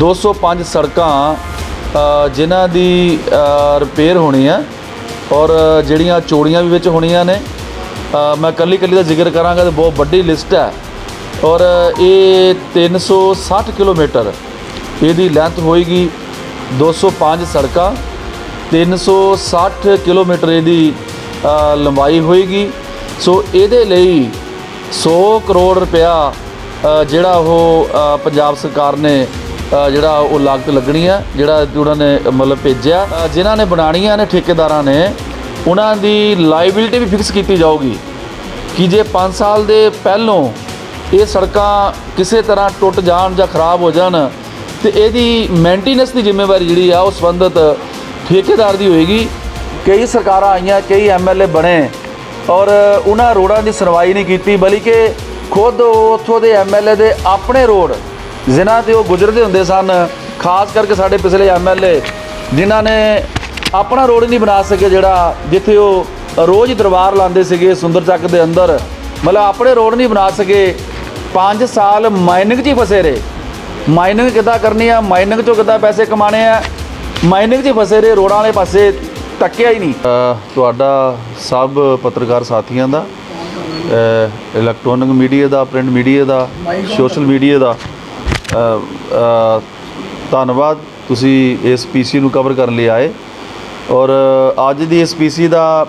205 ਸੜਕਾਂ ਜਿਨ੍ਹਾਂ ਦੀ ਰਿਪੇਅਰ ਹੋਣੀ ਹੈ ਔਰ ਜਿਹੜੀਆਂ ਚੋੜੀਆਂ ਵੀ ਵਿੱਚ ਹੋਣੀਆਂ ਨੇ। ਮੈਂ ਕੱਲੀ ਕੱਲੀ ਦਾ ਜ਼ਿਕਰ ਕਰਾਂਗਾ ਤੇ ਬਹੁਤ ਵੱਡੀ ਲਿਸਟ ਹੈ। ਔਰ ਇਹ 360 ਕਿਲੋਮੀਟਰ, ਇਹਦੀ ਲੈਂਥ ਹੋਏਗੀ 205 ਸੜਕਾਂ 360 ਕਿਲੋਮੀਟਰ ਇਹਦੀ ਲੰਬਾਈ ਹੋਏਗੀ। ਸੋ, ਇਹਦੇ ਲਈ 100 ਕਰੋੜ ਰੁਪਇਆ ਜਿਹੜਾ ਉਹ ਪੰਜਾਬ ਸਰਕਾਰ ਨੇ ਜਿਹੜਾ ਉਹ ਲਾਗਤ ਲੱਗਣੀ ਹੈ ਜਿਹੜਾ ਉਹਨਾਂ ਨੇ ਮਤਲਬ ਭੇਜਿਆ। ਅ, ਜਿਨ੍ਹਾਂ ਨੇ ਬਣਾਉਣੀਆਂ ਨੇ ਠੇਕੇਦਾਰਾਂ ਨੇ ਉਹਨਾਂ ਦੀ ਲਾਇਬਿਲਿਟੀ ਵੀ ਫਿਕਸ ਕੀਤੀ ਜਾਊਗੀ ਕਿ ਜੇ 5 ਸਾਲ ਦੇ ਪਹਿਲੋਂ ਇਹ ਸੜਕਾਂ ਕਿਸੇ ਤਰ੍ਹਾਂ ਟੁੱਟ ਜਾਣ ਜਾਂ ਖਰਾਬ ਹੋ ਜਾਣ ਤੇ ਇਹਦੀ ਮੇਨਟੇਨੈਂਸ ਦੀ ਜ਼ਿੰਮੇਵਾਰੀ ਜਿਹੜੀ ਆ ਉਹ ਸੰਬੰਧਿਤ ਠੇਕੇਦਾਰ ਦੀ ਹੋਏਗੀ। ਕਈ ਸਰਕਾਰਾਂ ਆਈਆਂ ਕਈ ਐਮਐਲਏ ਬਣੇ ਔਰ ਉਹਨਾਂ ਰੋਡਾਂ ਦੀ ਸੁਣਵਾਈ ਨਹੀਂ ਕੀਤੀ ਬਲਕਿ ਖੁਦ ਉੱਥੋਂ ਦੇ ਐਮਐਲਏ ਦੇ ਆਪਣੇ ਰੋਡ ਜਿਨ੍ਹਾਂ ਤੇ ਉਹ ਗੁਜ਼ਰਦੇ ਹੁੰਦੇ ਸਨ ਖਾਸ ਕਰਕੇ ਸਾਡੇ ਪਿਛਲੇ ਐਮਐਲਏ ਜਿਨ੍ਹਾਂ ਨੇ ਆਪਣਾ ਰੋਡ ਨਹੀਂ ਬਣਾ ਸਕੇ ਜਿਹੜਾ ਜਿੱਥੇ ਉਹ ਰੋਜ਼ ਦਰਬਾਰ ਲਾਉਂਦੇ ਸੀਗੇ ਸੁੰਦਰ ਚੱਕ ਦੇ ਅੰਦਰ। ਮਤਲਬ ਆਪਣੇ ਰੋਡ ਨਹੀਂ ਬਣਾ ਸਕੇ। 5 ਸਾਲ ਮਾਈਨਿੰਗ 'ਚ ਹੀ ਫਸੇ ਰਹੇ। ਮਾਈਨਿੰਗ ਕਿੱਦਾਂ ਕਰਨੀ ਆ? ਮਾਈਨਿੰਗ 'ਚੋਂ ਕਿੱਦਾਂ ਪੈਸੇ ਕਮਾਣੇ ਆ? ਮਾਈਨਿੰਗ 'ਚ ਹੀ ਫਸੇ ਰਹੇ ਰੋਡਾਂ ਵਾਲੇ ਪਾਸੇ ਤੱਕਿਆ ਹੀ ਨਹੀਂ। ਤੁਹਾਡਾ ਸਭ ਪੱਤਰਕਾਰ ਸਾਥੀਆਂ ਦਾ ਇਲੈਕਟ੍ਰੋਨਿਕ ਮੀਡੀਆ ਦਾ ਪ੍ਰਿੰਟ ਮੀਡੀਆ ਦਾ ਸੋਸ਼ਲ ਮੀਡੀਆ ਦਾ। ਧੰਨਵਾਦ, ਤੁਸੀਂ ਇਸ ਪੀਸੀ ਨੂੰ ਕਵਰ ਕਰਨ ਲਈ ਆਏ। ਔਰ ਅੱਜ ਦੀ ਇਸ ਪੀਸੀ ਦਾ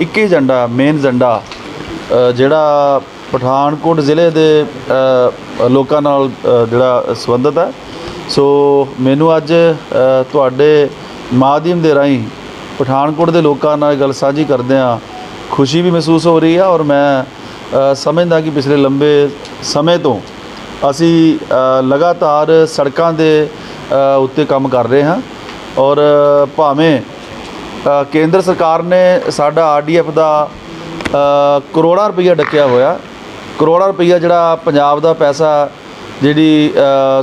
ਇੱਕ ਹੀ ਏਜੰਡਾ ਮੇਨ ਏਜੰਡਾ ਜਿਹੜਾ ਪਠਾਨਕੋਟ ਜ਼ਿਲ੍ਹੇ ਦੇ ਲੋਕਾਂ ਨਾਲ ਜਿਹੜਾ ਸੰਬੰਧਿਤ ਹੈ। ਸੋ, ਮੈਨੂੰ ਅੱਜ ਤੁਹਾਡੇ ਮਾਧਿਅਮ ਦੇ ਰਾਹੀਂ ਪਠਾਨਕੋਟ ਦੇ ਲੋਕਾਂ ਨਾਲ ਗੱਲ ਸਾਂਝੀ ਕਰਦਿਆਂ ਖੁਸ਼ੀ ਵੀ ਮਹਿਸੂਸ ਹੋ ਰਹੀ ਆ ਔਰ ਮੈਂ ਸਮਝਦਾ ਕਿ ਪਿਛਲੇ ਲੰਬੇ ਸਮੇਂ ਤੋਂ ਅਸੀਂ ਲਗਾਤਾਰ ਸੜਕਾਂ ਦੇ ਉੱਤੇ ਕੰਮ ਕਰ ਰਹੇ ਹਾਂ ਔਰ ਭਾਵੇਂ ਕੇਂਦਰ ਸਰਕਾਰ ਨੇ ਸਾਡਾ ਆਰਡੀਐਫ ਦਾ ਕਰੋੜਾਂ ਰੁਪਈਆ ਡੱਕਿਆ ਹੋਇਆ, ਕਰੋੜਾਂ ਰੁਪਈਆ ਜਿਹੜਾ ਪੰਜਾਬ ਦਾ ਪੈਸਾ ਜਿਹੜੀ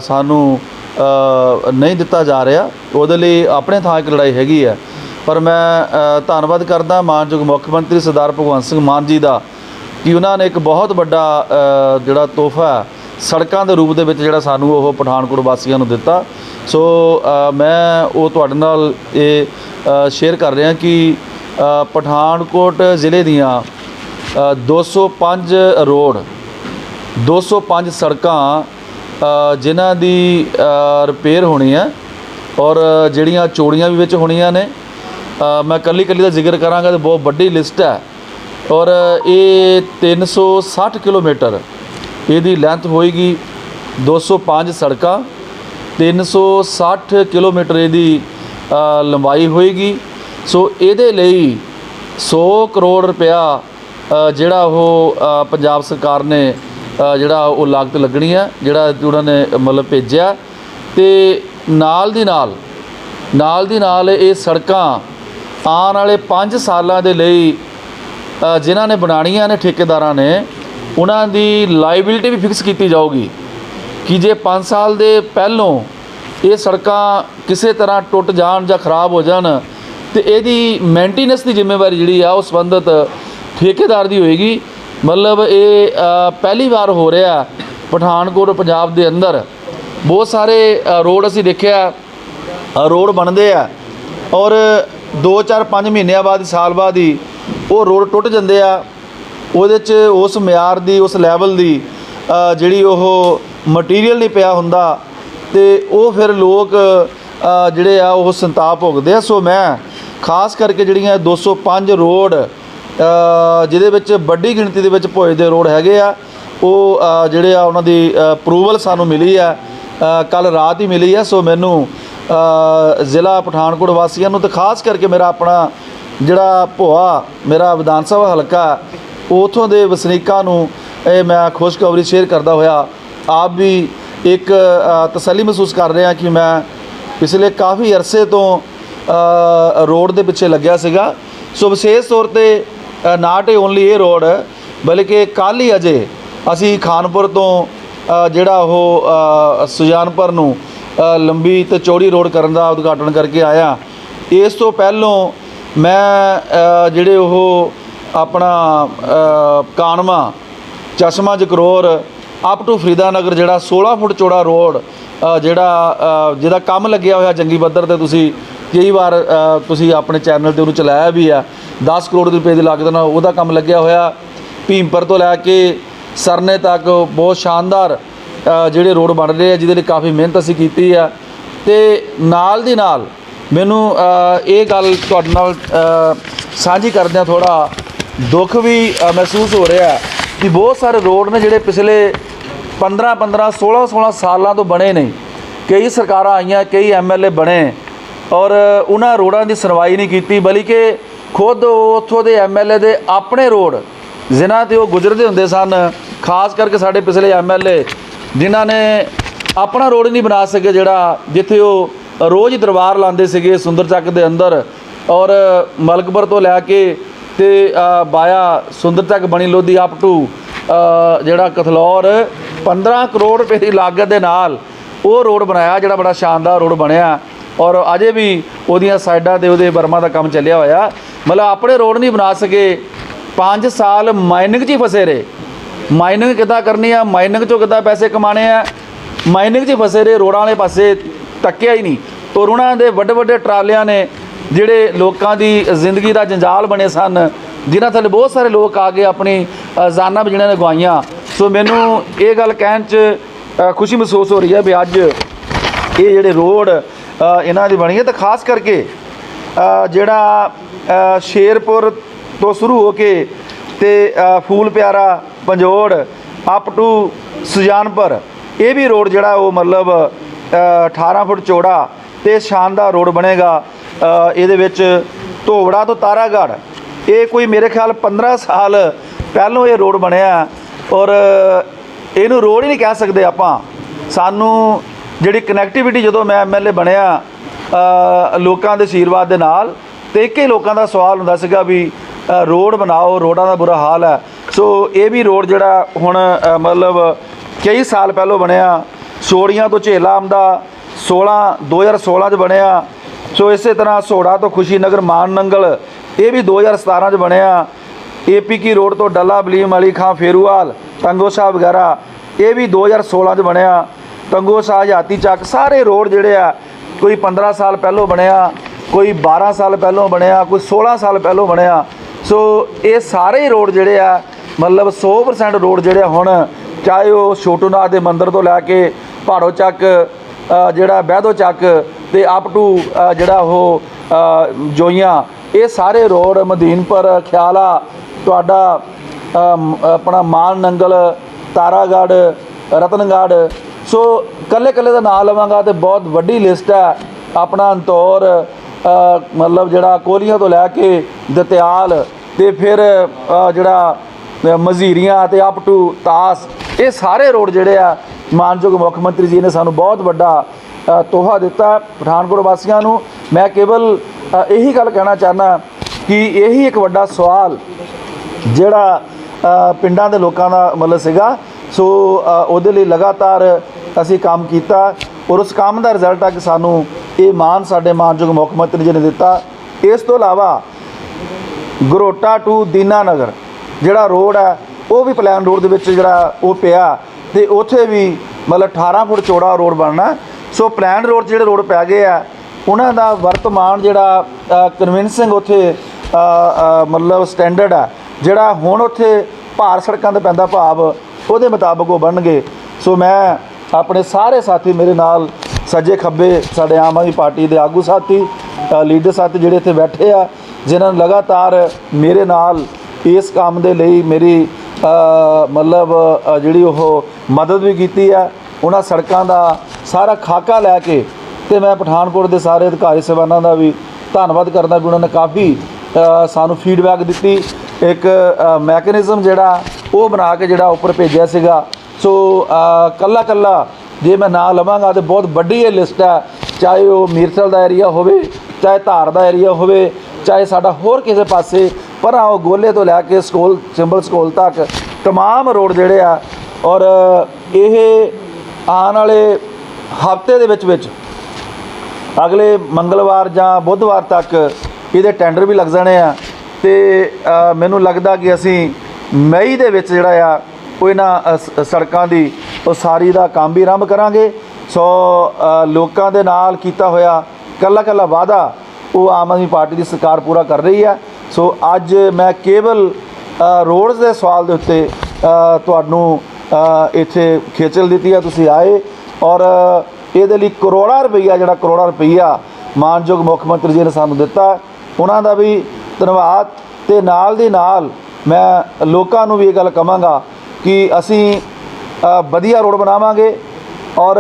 ਸਾਨੂੰ ਨਹੀਂ ਦਿੱਤਾ ਜਾ ਰਿਹਾ, ਉਹਦੇ ਲਈ ਆਪਣੇ ਥਾਂ ਇੱਕ ਲੜਾਈ ਹੈਗੀ ਹੈ। ਪਰ ਮੈਂ ਧੰਨਵਾਦ ਕਰਦਾ ਮਾਨਯੋਗ ਮੁੱਖ ਮੰਤਰੀ ਸਰਦਾਰ ਭਗਵੰਤ ਸਿੰਘ ਮਾਨ ਜੀ ਦਾ ਕਿ ਉਹਨਾਂ ਨੇ ਇੱਕ ਬਹੁਤ ਵੱਡਾ ਜਿਹੜਾ ਤੋਹਫਾ ਸੜਕਾਂ ਦੇ ਰੂਪ ਦੇ ਵਿੱਚ ਜਿਹੜਾ ਸਾਨੂੰ ਉਹ ਪਠਾਨਕੋਟ ਵਾਸੀਆਂ ਨੂੰ ਦਿੱਤਾ। ਸੋ ਮੈਂ ਉਹ ਤੁਹਾਡੇ ਨਾਲ ਇਹ ਸ਼ੇਅਰ ਕਰ ਰਿਹਾ ਕਿ ਪਠਾਨਕੋਟ ਜ਼ਿਲ੍ਹੇ ਦੀਆਂ ਅ, 205 ਰੋਡ 205 ਸੜਕਾਂ ਜਿਨ੍ਹਾਂ ਦੀ ਰਿਪੇਅਰ ਹੋਣੀ ਹੈ ਔਰ ਜਿਹੜੀਆਂ ਚੋੜੀਆਂ ਵੀ ਵਿੱਚ ਹੋਣੀਆਂ ਨੇ। ਮੈਂ ਕੱਲੀ ਕੱਲੀ ਦਾ ਜ਼ਿਕਰ ਕਰਾਂਗਾ ਤੇ ਬਹੁਤ ਵੱਡੀ ਲਿਸਟ ਹੈ ਔਰ ਇਹ 360 ਕਿਲੋਮੀਟਰ ਇਹਦੀ ਲੈਂਥ ਹੋਏਗੀ 205 ਸੜਕਾਂ 360 ਕਿਲੋਮੀਟਰ ਇਹਦੀ ਲੰਬਾਈ ਹੋਏਗੀ। ਸੋ ਇਹਦੇ ਲਈ 100 ਕਰੋੜ ਰੁਪਇਆ ਜਿਹੜਾ ਉਹ ਪੰਜਾਬ ਸਰਕਾਰ ਨੇ ਜਿਹੜਾ ਉਹ ਲਾਗਤ ਲੱਗਣੀ ਹੈ ਜਿਹੜਾ ਉਹਨਾਂ ਨੇ ਮਤਲਬ ਭੇਜਿਆ। ਤੇ ਨਾਲ ਦੀ ਨਾਲ ਨਾਲ ਦੀ ਨਾਲ ਇਹ ਸੜਕਾਂ ਆਉਣ ਵਾਲੇ 5 ਸਾਲਾਂ ਦੇ ਲਈ ਜਿਨ੍ਹਾਂ ਨੇ ਬਣਾਉਣੀਆਂ ਨੇ ਠੇਕੇਦਾਰਾਂ ਨੇ ਉਹਨਾਂ ਦੀ ਲਾਇਬਿਲਿਟੀ ਵੀ ਫਿਕਸ ਕੀਤੀ ਜਾਊਗੀ ਕਿ ਜੇ 5 ਸਾਲ ਦੇ ਪਹਿਲੋਂ ਇਹ ਸੜਕਾਂ ਕਿਸੇ ਤਰ੍ਹਾਂ ਟੁੱਟ ਜਾਣ ਜਾਂ ਖਰਾਬ ਹੋ ਜਾਣ ਤੇ ਇਹਦੀ ਮੇਨਟੇਨੈਂਸ ਦੀ ਜ਼ਿੰਮੇਵਾਰੀ ਜਿਹੜੀ ਆ ਉਹ ਸੰਬੰਧਿਤ ਠੇਕੇਦਾਰ ਦੀ ਹੋਏਗੀ। ਮਤਲਬ ਇਹ ਪਹਿਲੀ ਵਾਰ ਹੋ ਰਿਹਾ ਪਠਾਨਕੋਟ ਪੰਜਾਬ ਦੇ ਅੰਦਰ। ਬਹੁਤ ਸਾਰੇ ਰੋਡ ਅਸੀਂ ਦੇਖਿਆ ਰੋਡ ਬਣਦੇ ਆ ਔਰ 2 4 5 ਮਹੀਨਿਆਂ ਬਾਅਦ, ਸਾਲ ਬਾਅਦ ਹੀ ਉਹ ਰੋਡ ਟੁੱਟ ਜਾਂਦੇ ਆ। ਉਹਦੇ 'ਚ ਉਸ ਮਿਆਰ ਦੀ, ਉਸ ਲੈਵਲ ਦੀ ਜਿਹੜੀ ਉਹ ਮਟੀਰੀਅਲ ਨਹੀਂ ਪਿਆ ਹੁੰਦਾ ਤੇ ਉਹ ਫਿਰ ਲੋਕ ਜਿਹੜੇ ਆ ਉਹ ਸੰਤਾਪ ਭੋਗਦੇ ਆ। ਸੋ ਮੈਂ ਖਾਸ ਕਰਕੇ ਜਿਹੜੀਆਂ 205 ਰੋਡ ਜਿਹਦੇ ਵਿੱਚ ਵੱਡੀ ਗਿਣਤੀ ਦੇ ਵਿੱਚ ਭੋਜ ਦੇ ਰੋਡ ਹੈਗੇ ਆ, ਉਹ ਜਿਹੜੇ ਆ ਉਹਨਾਂ ਦੀ ਅਪਰੂਵਲ ਸਾਨੂੰ ਮਿਲੀ ਆ ਕੱਲ ਰਾਤ ਹੀ ਮਿਲੀ ਆ। ਸੋ ਮੈਨੂੰ ਜ਼ਿਲ੍ਹਾ ਪਠਾਨਕੋਟ ਵਾਸੀਆਂ ਨੂੰ ਤੇ ਖਾਸ ਕਰਕੇ ਮੇਰਾ ਆਪਣਾ ਜਿਹੜਾ ਭੋਆ, ਮੇਰਾ ਵਿਧਾਨ ਸਭਾ ਹਲਕਾ ਉਥੋਂ ਦੇ ਵਸਨੀਕਾਂ ਨੂੰ ਇਹ ਮੈਂ ਖੁਸ਼ਖਬਰੀ ਸ਼ੇਅਰ ਕਰਦਾ ਹੋਇਆ, ਆਪ ਵੀ ਇੱਕ ਤਸੱਲੀ ਮਹਿਸੂਸ ਕਰ ਰਿਹਾ ਕਿ ਮੈਂ ਪਿਛਲੇ ਕਾਫੀ ਅਰਸੇ ਤੋਂ ਰੋਡ ਦੇ ਪਿੱਛੇ ਲੱਗਿਆ ਸੀਗਾ। ਸੋ ਵਿਸ਼ੇਸ਼ ਤੌਰ ਤੇ ਨਾਟ ਓਨਲੀ ਇਹ ਰੋਡ ਬਲਕਿ ਕੱਲ੍ਹ ਹੀ ਅਜੇ ਅਸੀਂ ਖਾਨਪੁਰ ਤੋਂ ਜਿਹੜਾ ਉਹ ਸੁਜਾਨਪੁਰ ਨੂੰ ਲੰਬੀ ਤੇ ਚੌੜੀ ਰੋਡ ਕਰਨ ਦਾ ਉਦਘਾਟਨ ਕਰਕੇ ਆਇਆ। ਇਸ ਤੋਂ ਪਹਿਲੋਂ ਮੈਂ ਜਿਹੜੇ ਉਹ ਆਪਣਾ ਅ, ਕਾਨਵਾ ਚਸ਼ਮਾ ਜਕਰੋਰ ਅਪ ਟੂ ਫਰੀਦਾਨਗਰ ਜਿਹੜਾ 16 ਫੁੱਟ ਚੌੜਾ ਰੋਡ ਜਿਹੜਾ ਜਿਹਦਾ ਕੰਮ ਲੱਗਿਆ ਹੋਇਆ ਜੰਗੀ ਬੱਦਰ ਤੇ ਤੁਸੀਂ ਕਈ ਵਾਰ ਤੁਸੀਂ ਆਪਣੇ ਚੈਨਲ ਤੇ ਉਹਨੂੰ ਚਲਾਇਆ ਵੀ ਆ। 10 ਕਰੋੜ ਰੁਪਏ ਦੀ ਲਾਗਤ ਨਾਲ ਉਹਦਾ ਕੰਮ ਲੱਗਿਆ ਹੋਇਆ। ਭੀਮਪੁਰ ਤੋਂ ਲੈ ਕੇ ਸਰਨੇ ਤੱਕ ਬਹੁਤ ਸ਼ਾਨਦਾਰ ਜਿਹੜੇ ਰੋਡ ਬਣ ਰਹੇ ਆ ਜਿਹਦੇ ਲਈ ਕਾਫੀ ਮਿਹਨਤ ਅਸੀਂ ਕੀਤੀ ਆ। ਤੇ ਨਾਲ ਦੀ ਨਾਲ ਮੈਨੂੰ ਇਹ ਗੱਲ ਤੁਹਾਡੇ ਨਾਲ ਅ, ਸਾਂਝੀ ਕਰਦਿਆਂ ਥੋੜਾ ਦੁੱਖ ਵੀ ਮਹਿਸੂਸ ਹੋ ਰਿਹਾ ਕਿ ਬਹੁਤ ਸਾਰੇ ਰੋਡ ਨੇ ਜਿਹੜੇ ਪਿਛਲੇ 15 15 16 16 ਸਾਲਾਂ ਤੋਂ ਬਣੇ ਨਹੀਂ ਕਈ ਸਰਕਾਰਾਂ ਆਈਆਂ, ਕਈ ਐਮਐਲਏ ਬਣੇ ਔਰ ਉਹਨਾਂ ਰੋਡਾਂ ਦੀ ਸੁਣਵਾਈ ਨਹੀਂ ਕੀਤੀ, ਬਲਕਿ ਖੁਦ ਉੱਥੋਂ ਦੇ ਐਮਐਲਏ ਦੇ ਆਪਣੇ ਰੋਡ, ਜਿਨ੍ਹਾਂ ਤੇ ਉਹ ਗੁਜ਼ਰਦੇ ਹੁੰਦੇ ਸਨ, ਖਾਸ ਕਰਕੇ ਸਾਡੇ ਪਿਛਲੇ ਐਮਐਲਏ ਜਿਨ੍ਹਾਂ ਨੇ ਆਪਣਾ ਰੋਡ ਨਹੀਂ ਬਣਾ ਸਕੇ, ਜਿਹੜਾ ਜਿੱਥੇ ਉਹ ਰੋਜ਼ ਦਰਬਾਰ ਲਾਉਂਦੇ ਸੀਗੇ ਸੁੰਦਰ ਚੱਕ ਦੇ ਅੰਦਰ ਔਰ ਮਲਕਪੁਰ ਤੋਂ ਲੈ ਕੇ ਤੇ ਅ, ਬਾਇਆ ਸੁੰਦਰ ਤੱਕ ਬਣੀ ਲੋਧੀ ਅਪ ਟੂ ਜਿਹੜਾ ਕਥਲੌਰ 15 ਕਰੋੜ ਰੁਪਏ ਦੀ ਲਾਗਤ ਦੇ ਨਾਲ ਉਹ ਰੋਡ ਬਣਾਇਆ ਜਿਹੜਾ ਬੜਾ ਸ਼ਾਨਦਾਰ ਰੋਡ ਬਣਿਆ। ਔਰ ਅਜੇ ਵੀ ਉਹਦੀਆਂ ਸਾਈਡਾਂ ਤੇ ਉਹਦੇ ਬਰਮਾ ਦਾ ਕੰਮ ਚੱਲਿਆ ਹੋਇਆ। ਮਤਲਬ ਆਪਣੇ ਰੋਡ ਨਹੀਂ ਬਣਾ ਸਕੇ। 5 ਸਾਲ ਮਾਈਨਿੰਗ 'ਚ ਹੀ ਫਸੇ ਰਹੇ। ਮਾਈਨਿੰਗ ਕਿੱਦਾਂ ਕਰਨੀ ਆ? ਮਾਈਨਿੰਗ 'ਚੋਂ ਕਿੱਦਾਂ ਪੈਸੇ ਕਮਾਣੇ ਆ? ਮਾਈਨਿੰਗ 'ਚ ਫਸੇ ਰਹੇ। ਰੋਡਾਂ ਵਾਲੇ ਪਾਸੇ ਤੱਕਿਆ ਹੀ ਨਹੀਂ। ਔਰ ਉਹਨਾਂ ਦੇ ਵੱਡੇ ਵੱਡੇ ਟਰਾਲਿਆਂ ਨੇ ਜਿਹੜੇ ਲੋਕਾਂ ਦੀ ਜ਼ਿੰਦਗੀ ਦਾ ਜੰਜਾਲ ਬਣੇ ਸਨ ਜਿਨ੍ਹਾਂ ਥੱਲੇ ਬਹੁਤ ਸਾਰੇ ਲੋਕ ਆ ਕੇ ਆਪਣੀ ਜਾਨਾਂ ਵੀ ਜਿਹਨਾਂ ਨੇ ਗਵਾਈਆਂ। ਸੋ ਮੈਨੂੰ ਇਹ ਗੱਲ ਕਹਿਣ 'ਚ ਖੁਸ਼ੀ ਮਹਿਸੂਸ ਹੋ ਰਹੀ ਹੈ ਵੀ ਅੱਜ ਇਹ ਜਿਹੜੇ ਰੋਡ ਇਹਨਾਂ ਦੀ ਬਣੀ ਹੈ। ਤਾਂ ਖਾਸ ਕਰਕੇ ਜਿਹੜਾ ਸ਼ੇਰਪੁਰ ਤੋਂ ਸ਼ੁਰੂ ਹੋ ਕੇ ਤੇ ਫੂਲ ਪਿਆਰਾ ਪੰਜੋੜ ਅਪ ਟੂ ਸੁਜਾਨਪੁਰ ਇਹ ਵੀ ਰੋਡ ਜਿਹੜਾ ਉਹ ਮਤਲਬ ਅ, 18 ਫੁੱਟ ਚੌੜਾ ਤੇ ਸ਼ਾਨਦਾਰ ਰੋਡ ਬਣੇਗਾ। ਇਹਦੇ ਵਿੱਚ ਧੋਵੜਾ ਤੋਂ ਤਾਰਾਗੜ੍ਹ। ਇਹ ਕੋਈ ਮੇਰੇ ਖਿਆਲ 15 ਸਾਲ ਪਹਿਲੋਂ ਇਹ ਰੋਡ ਬਣਿਆ ਔਰ ਇਹਨੂੰ ਰੋਡ ਹੀ ਨਹੀਂ ਕਹਿ ਸਕਦੇ ਆਪਾਂ। ਸਾਨੂੰ ਜਿਹੜੀ ਕਨੈਕਟੀਵਿਟੀ ਜਦੋਂ ਮੈਂ ਐਮਐਲਏ ਬਣਿਆ ਲੋਕਾਂ ਦੇ ਆਸ਼ੀਰਵਾਦ ਦੇ ਨਾਲ ਤੇ ਇੱਕ ਹੀ ਲੋਕਾਂ ਦਾ ਸਵਾਲ ਹੁੰਦਾ ਸੀਗਾ ਵੀ ਰੋਡ ਬਣਾਓ, ਰੋਡਾਂ ਦਾ ਬੁਰਾ ਹਾਲ ਹੈ। ਸੋ ਇਹ ਵੀ ਰੋਡ ਜਿਹੜਾ ਹੁਣ ਮਤਲਬ ਕਈ ਸਾਲ ਪਹਿਲੋਂ ਬਣਿਆ। ਸੋੜੀਆਂ ਤੋਂ ਝੇਲਾ ਆਮਦਾ 16 2016 ਚ ਬਣਿਆ। ਸੋ ਇਸੇ ਤਰ੍ਹਾਂ ਸੋੜਾ ਤੋਂ ਖੁਸ਼ੀ ਨਗਰ ਮਾਨ ਨੰਗਲ, ਇਹ ਵੀ 2017 ਚ ਬਣਿਆ। ਏਪੀ ਕੀ ਰੋਡ ਤੋਂ ਡੱਲਾ, ਬਲੀਮ ਅਲੀ ਖਾਂ, ਫੇਰੂਵਾਲ ਤੰਗੋ ਸਾਹਿਬ ਵਗੈਰਾ, ਇਹ ਵੀ 2016 ਚ ਬਣਿਆ। ਤੰਗੋ ਸਾਹਿਬ ਹਜ਼ਾਤੀ ਚੱਕ, ਸਾਰੇ ਰੋਡ ਜਿਹੜੇ ਆ, ਕੋਈ 15 ਸਾਲ ਪਹਿਲੋਂ ਬਣਿਆ, ਕੋਈ 12 ਸਾਲ ਪਹਿਲੋਂ ਬਣਿਆ, ਕੋਈ 16 ਸਾਲ ਪਹਿਲੋਂ ਬਣਿਆ। ਸੋ ਇਹ ਸਾਰੇ ਰੋਡ ਜਿਹੜੇ ਆ, ਮਤਲਬ 100% ਰੋਡ ਜਿਹੜੇ ਆ ਹੁਣ, ਚਾਹੇ ਉਹ ਛੋਟੂਨਾਥ ਦੇ ਮੰਦਿਰ ਤੋਂ ਲੈ ਕੇ ਪਹਾੜੋ ਚੱਕ ਜਿਹੜਾ ਬਹਿਦੋ ਚੱਕ ਤੇ ਅਪ ਟੂ ਜਿਹੜਾ ਉਹ ਜੋਈਆਂ, ਇਹ ਸਾਰੇ ਰੋਡ ਮਦੀਨਪੁਰ ਖਿਆਲਾ ਤੁਹਾਡਾ ਆਪਣਾ ਮਾਨ ਨੰਗਲ ਤਾਰਾਗੜ ਰਤਨਗੜ ਸੋ ਕੱਲੇ ਕੱਲੇ ਦਾ ਨਾਮ ਲਵਾਂਗਾ ਤੇ ਬਹੁਤ ਵੱਡੀ ਲਿਸਟ ਹੈ ਆਪਣਾ ਅੰਤੌਰ ਮਤਲਬ ਜਿਹੜਾ ਕੋਲੀਆਂ ਤੋਂ ਲੈ ਕੇ ਦਤਿਆਲ ਤੇ ਫਿਰ ਜਿਹੜਾ ਮਜ਼ੀਰੀਆਂ ਤੇ ਅਪ ਟੂ ਤਾਸ। ਇਹ ਸਾਰੇ ਰੋਡ ਜਿਹੜੇ ਆ, ਮਾਨਯੋਗ ਮੁੱਖ ਮੰਤਰੀ ਜੀ ਨੇ ਸਾਨੂੰ ਬਹੁਤ ਵੱਡਾ ਤੋਹਫਾ ਦਿੱਤਾ ਪਠਾਨਕੋਟ ਵਾਸੀਆਂ ਨੂੰ। ਮੈਂ ਕੇਵਲ ਇਹੀ ਗੱਲ ਕਹਿਣਾ ਚਾਹਨਾ ਕਿ ਇਹੀ ਇੱਕ ਵੱਡਾ ਸਵਾਲ ਜਿਹੜਾ ਪਿੰਡਾਂ ਦੇ ਲੋਕਾਂ ਦਾ ਮਤਲਬ ਸੀਗਾ। ਸੋ ਉਹਦੇ ਲਈ ਲਗਾਤਾਰ ਅਸੀਂ ਕੰਮ ਕੀਤਾ ਔਰ ਉਸ ਕੰਮ ਦਾ ਰਿਜ਼ਲਟ ਆ ਕਿ ਸਾਨੂੰ ਇਹ ਮਾਨ, ਸਾਡੇ ਮਾਨਯੋਗ ਮੁੱਖ ਮੰਤਰੀ ਜੀ ਨੇ ਦਿੱਤਾ। ਇਸ ਤੋਂ ਇਲਾਵਾ ਗਰੋਟਾ ਟੂ ਦੀਨਾਨਗਰ ਜਿਹੜਾ ਰੋਡ ਹੈ ਉਹ ਵੀ ਪਲਾਨ ਰੋਡ ਦੇ ਵਿੱਚ ਜਿਹੜਾ ਉਹ ਪਿਆ ਤੇ ਉੱਥੇ ਵੀ ਮਤਲਬ 18 ਫੁੱਟ ਚੌੜਾ ਰੋਡ ਬਣਨਾ। ਸੋ ਪਲਾਨ ਰੋਡ ਜਿਹੜੇ ਰੋਡ ਪੈ ਗਏ ਆ, ਉਹਨਾਂ ਦਾ ਵਰਤਮਾਨ ਜਿਹੜਾ ਕਨਵਿੰਸਿੰਗ ਉੱਥੇ ਮਤਲਬ ਸਟੈਂਡਰਡ ਆ, ਜਿਹੜਾ ਹੁਣ ਉੱਥੇ ਭਾਰ ਸੜਕਾਂ ਤੇ ਪੈਂਦਾ ਭਾਵ, ਉਹਦੇ ਮੁਤਾਬਕ ਉਹ ਬਣਨਗੇ। ਸੋ ਮੈਂ ਆਪਣੇ ਸਾਰੇ ਸਾਥੀ ਮੇਰੇ ਨਾਲ ਸੱਜੇ ਖੱਬੇ, ਸਾਡੇ ਆਮ ਆਦਮੀ ਪਾਰਟੀ ਦੇ ਆਗੂ ਸਾਥੀ ਲੀਡਰ ਸਾਥੀ ਜਿਹੜੇ ਇੱਥੇ ਬੈਠੇ ਆ, ਜਿਨ੍ਹਾਂ ਨੇ ਲਗਾਤਾਰ ਮੇਰੇ ਨਾਲ ਇਸ ਕੰਮ ਦੇ ਲਈ ਮੇਰੀ ਮਤਲਬ ਜਿਹੜੀ ਉਹ ਮਦਦ ਵੀ ਕੀਤੀ ਆ ਉਹਨਾਂ ਸੜਕਾਂ ਦਾ ਸਾਰਾ ਖਾਕਾ ਲੈ ਕੇ ਤੇ ਮੈਂ ਪਠਾਨਕੋਟ ਦੇ ਸਾਰੇ ਅਧਿਕਾਰੀ ਸਹਿਬਾਨਾਂ ਦਾ ਵੀ ਧੰਨਵਾਦ ਕਰਦਾ ਵੀ ਉਹਨਾਂ ਨੇ ਕਾਫੀ ਅ, ਸਾਨੂੰ ਫੀਡਬੈਕ ਦਿੱਤੀ ਇੱਕ ਮੈਕੈਨਿਜ਼ਮ ਜਿਹੜਾ ਉਹ ਬਣਾ ਕੇ ਜਿਹੜਾ ਉੱਪਰ ਭੇਜਿਆ ਸੀਗਾ ਸੋ ਅ, ਕੱਲਾ ਕੱਲਾ ਜੇ ਮੈਂ ਨਾਂ ਲਵਾਂਗਾ ਤੇ ਬਹੁਤ ਵੱਡੀ ਇਹ ਲਿਸਟ ਹੈ ਚਾਹੇ ਉਹ ਮੀਰਸਲ ਦਾ ਏਰੀਆ ਹੋਵੇ ਚਾਹੇ ਧਾਰ ਦਾ ਏਰੀਆ ਹੋਵੇ ਚਾਹੇ ਸਾਡਾ ਹੋਰ ਕਿਸੇ ਪਾਸੇ ਪਰਾਂ ਉਹ ਗੋਲੇ ਤੋਂ ਲੈ ਕੇ ਸਕੂਲ ਸਿੰਬਲ ਸਕੂਲ ਤੱਕ तमाम ਰੋਡ ਜਿਹੜੇ ਆ ਔਰ ਇਹ ਆਉਣ ਵਾਲੇ ਹਫ਼ਤੇ ਦੇ ਵਿੱਚ ਵਿੱਚ ਅਗਲੇ ਮੰਗਲਵਾਰ ਜਾਂ ਬੁੱਧਵਾਰ ਤੱਕ ਇਹਦੇ ਟੈਂਡਰ ਵੀ ਲੱਗ ਜਾਣੇ ਆ ਤੇ ਮੈਨੂੰ ਲੱਗਦਾ ਕਿ ਅਸੀਂ ਮਈ ਦੇ ਵਿੱਚ ਜਿਹੜਾ ਆ, ਉਹ ਇਹਨਾਂ ਸ- ਸੜਕਾਂ ਦੀ ਉਸਾਰੀ ਦਾ ਕੰਮ ਵੀ ਆਰੰਭ ਕਰਾਂਗੇ। ਸੋ ਲੋਕਾਂ ਦੇ ਨਾਲ ਕੀਤਾ ਹੋਇਆ ਕੱਲਾ ਕੱਲਾ ਵਾਅਦਾ, ਉਹ ਆਮ ਆਦਮੀ ਪਾਰਟੀ ਦੀ ਸਰਕਾਰ ਪੂਰਾ ਕਰ ਰਹੀ ਹੈ ਸੋ ਅੱਜ ਮੈਂ ਕੇਵਲ ਰੋਡਸ ਦੇ ਸਵਾਲ ਦੇ ਉੱਤੇ ਤੁਹਾਨੂੰ ਇੱਥੇ ਖੇਚਲ ਦਿੱਤੀ ਹੈ ਤੁਸੀਂ ਆਏ ਔਰ ਇਹਦੇ ਲਈ ਕਰੋੜਾਂ ਰੁਪਈਆ ਜਿਹੜਾ ਕਰੋੜਾਂ ਰੁਪਈਆ ਮਾਨਯੋਗ ਮੁੱਖ ਮੰਤਰੀ ਜੀ ਨੇ ਸਾਨੂੰ ਦਿੱਤਾ। ਉਹਨਾਂ ਦਾ ਵੀ ਧੰਨਵਾਦ ਤੇ ਨਾਲ ਦੀ ਨਾਲ ਮੈਂ ਲੋਕਾਂ ਨੂੰ ਵੀ ਇਹ ਗੱਲ ਕਹਾਂਗਾ ਕਿ ਅਸੀਂ ਵਧੀਆ ਰੋਡ ਬਣਾਵਾਂਗੇ ਔਰ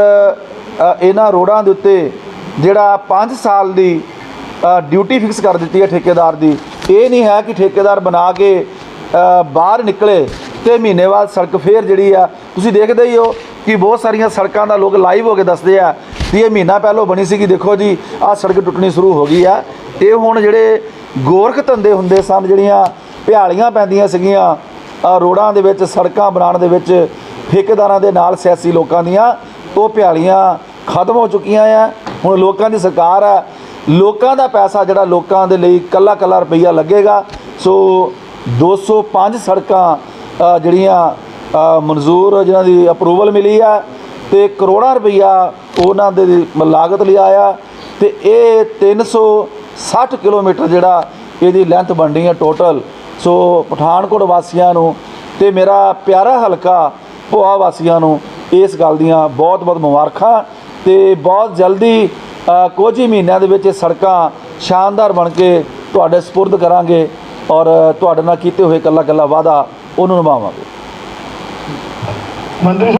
ਇਹਨਾਂ ਰੋਡਾਂ ਦੇ ਉੱਤੇ ਜਿਹੜਾ 5 ਸਾਲ ਦੀ ਡਿਊਟੀ ਫਿਕਸ ਕਰ ਦਿੱਤੀ ਹੈ ਠੇਕੇਦਾਰ ਦੀ। ਇਹ ਨਹੀਂ ਹੈ ਕਿ ਠੇਕੇਦਾਰ ਬਣਾ ਕੇ ਬਾਹਰ ਨਿਕਲੇ ਤੇ ਮਹੀਨੇ ਬਾਅਦ ਸੜਕ ਫੇਰ ਜਿਹੜੀ ਆ, ਤੁਸੀਂ ਦੇਖਦੇ ਹੀ ਹੋ ਕਿ ਬਹੁਤ ਸਾਰੀਆਂ ਸੜਕਾਂ ਦਾ ਲੋਕ ਲਾਈਵ ਹੋ ਕੇ ਦੱਸਦੇ ਆ ਕਿ ਇਹ ਮਹੀਨਾ ਪਹਿਲਾਂ ਬਣੀ ਸੀ ਕਿ ਦੇਖੋ ਜੀ, ਆਹ ਸੜਕ ਟੁੱਟਣੀ ਸ਼ੁਰੂ ਹੋ ਗਈ ਆ। ਇਹ ਹੁਣ ਜਿਹੜੇ ਗੋਰਖ ਧੰਦੇ ਹੁੰਦੇ ਸਨ, ਜਿਹੜੀਆਂ ਭਿਆਲੀਆਂ ਪੈਂਦੀਆਂ ਸੀਗੀਆਂ ਰੋਡਾਂ ਦੇ ਵਿੱਚ, ਸੜਕਾਂ ਬਣਾਉਣ ਦੇ ਵਿੱਚ, ਠੇਕੇਦਾਰਾਂ ਦੇ ਨਾਲ ਸਿਆਸੀ ਲੋਕਾਂ ਦੀਆਂ, ਉਹ ਭਿਆਲੀਆਂ ਖਤਮ ਹੋ ਚੁੱਕੀਆਂ ਆ। ਹੁਣ ਲੋਕਾਂ ਦੀ ਸਰਕਾਰ ਆ, ਲੋਕਾਂ ਦਾ ਪੈਸਾ ਜਿਹੜਾ ਲੋਕਾਂ ਦੇ ਲਈ ਕੱਲਾ ਕੱਲਾ ਰੁਪਈਆ ਲੱਗੇਗਾ। ਸੋ 205 ਸੜਕਾਂ ਜਿਹੜੀਆਂ ਮਨਜ਼ੂਰ ਜਿਨ੍ਹਾਂ ਦੀ ਅਪਰੂਵਲ ਮਿਲੀ ਆ ਤੇ ਕਰੋੜਾਂ ਰੁਪਈਆ ਉਹਨਾਂ ਦੇ ਲਾਗਤ ਲਈ ਆਇਆ ਤੇ ਇਹ 360 ਕਿਲੋਮੀਟਰ ਜਿਹੜਾ ਇਹਦੀ ਲੈਂਥ ਬਣਨੀ ਹੈ ਟੋਟਲ ਸੋ ਪਠਾਨਕੋਟ ਵਾਸੀਆਂ ਨੂੰ ਤੇ ਮੇਰਾ ਪਿਆਰਾ ਹਲਕਾ ਭੋਆ ਵਾਸੀਆਂ ਨੂੰ ਇਸ ਗੱਲ ਦੀਆਂ ਬਹੁਤ ਬਹੁਤ ਮੁਬਾਰਕਾਂ ਤੇ ਬਹੁਤ ਜਲਦੀ ਕੁਝ ਹੀ ਮਹੀਨਿਆਂ ਦੇ ਵਿੱਚ ਇਹ ਸੜਕਾਂ ਸ਼ਾਨਦਾਰ ਬਣ ਕੇ ਤੁਹਾਡੇ ਸਪੁਰਦ ਕਰਾਂਗੇ ਔਰ ਤੁਹਾਡੇ ਨਾਲ ਕੀਤੇ ਹੋਏ ਕੱਲਾ ਕੱਲਾ ਵਾਅਦਾ ਉਹਨੂੰ ਨਿਭਾਵਾਂਗੇ। ਮੰਤਰੀ